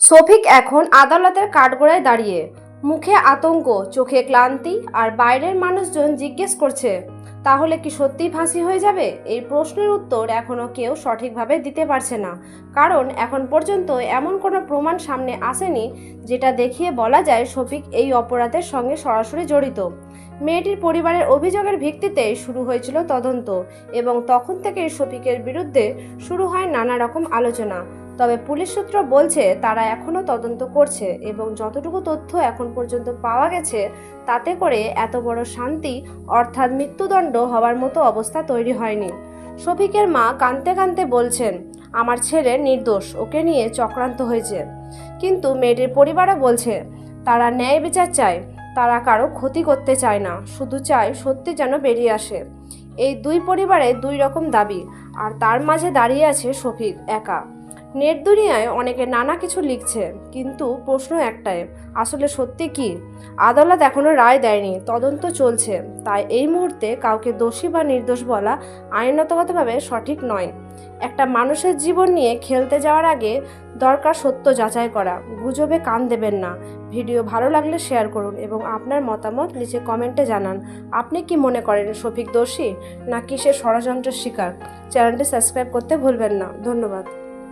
শফিক এখন আদালতের কাঠগোড়ায় দাঁড়িয়ে। মুখে আতঙ্ক, চোখে ক্লান্তি আর বাইরের মানুষজন জিজ্ঞেস করছে, তাহলে কি সত্যিই ফাঁসি হয়ে যাবে? এই প্রশ্নের উত্তর এখনও কেউ সঠিকভাবে দিতে পারছে না। কারণ এখন পর্যন্ত এমন কোনো প্রমাণ সামনে আসেনি যেটা দেখিয়ে বলা যায় শফিক এই অপরাধের সঙ্গে সরাসরি জড়িত। মেয়েটির পরিবারের অভিযোগের ভিত্তিতে শুরু হয়েছিল তদন্ত এবং তখন থেকেই শফিকের বিরুদ্ধে শুরু হয় নানা রকম আলোচনা। তবে পুলিশ সূত্র বলছে, তারা এখনও তদন্ত করছে এবং যতটুকু তথ্য এখন পর্যন্ত পাওয়া গেছে, তাতে করে এত বড় শান্তি অর্থাৎ মৃত্যুদণ্ড হওয়ার মতো অবস্থা তৈরি হয়নি। শফিকের মা কাঁদতে কাঁদতে বলছেন, আমার ছেলে নির্দোষ, ওকে নিয়ে চক্রান্ত হয়েছে। কিন্তু মেয়েটির পরিবারও বলছে, তারা ন্যায় বিচার চায়, তারা কারও ক্ষতি করতে চায় না, শুধু চায় সত্যি যেন বেরিয়ে আসে। এই দুই পরিবারে দুই রকম দাবি, আর তার মাঝে দাঁড়িয়ে আছে শফিক একা। নেট দুনিয়ায় অনেকে নানা কিছু লিখছে, কিন্তু প্রশ্ন একটাই, আসলে সত্যি কি? আদালত এখনও রায় দেয়নি, তদন্ত চলছে, তাই এই মুহূর্তে কাউকে দোষী বা নির্দোষ বলা আইনগতভাবে সঠিক নয়। একটা মানুষের জীবন নিয়ে খেলতে যাওয়ার আগে দরকার সত্য যাচাই করা, গুজবে কান দেবেন না। ভিডিও ভালো লাগলে শেয়ার করুন এবং আপনার মতামত নিচে কমেন্টে জানান। আপনি কি মনে করেন শফিক দোষী, নাকি সে ষড়যন্ত্রের শিকার? চ্যানেলটি সাবস্ক্রাইব করতে ভুলবেন না। ধন্যবাদ।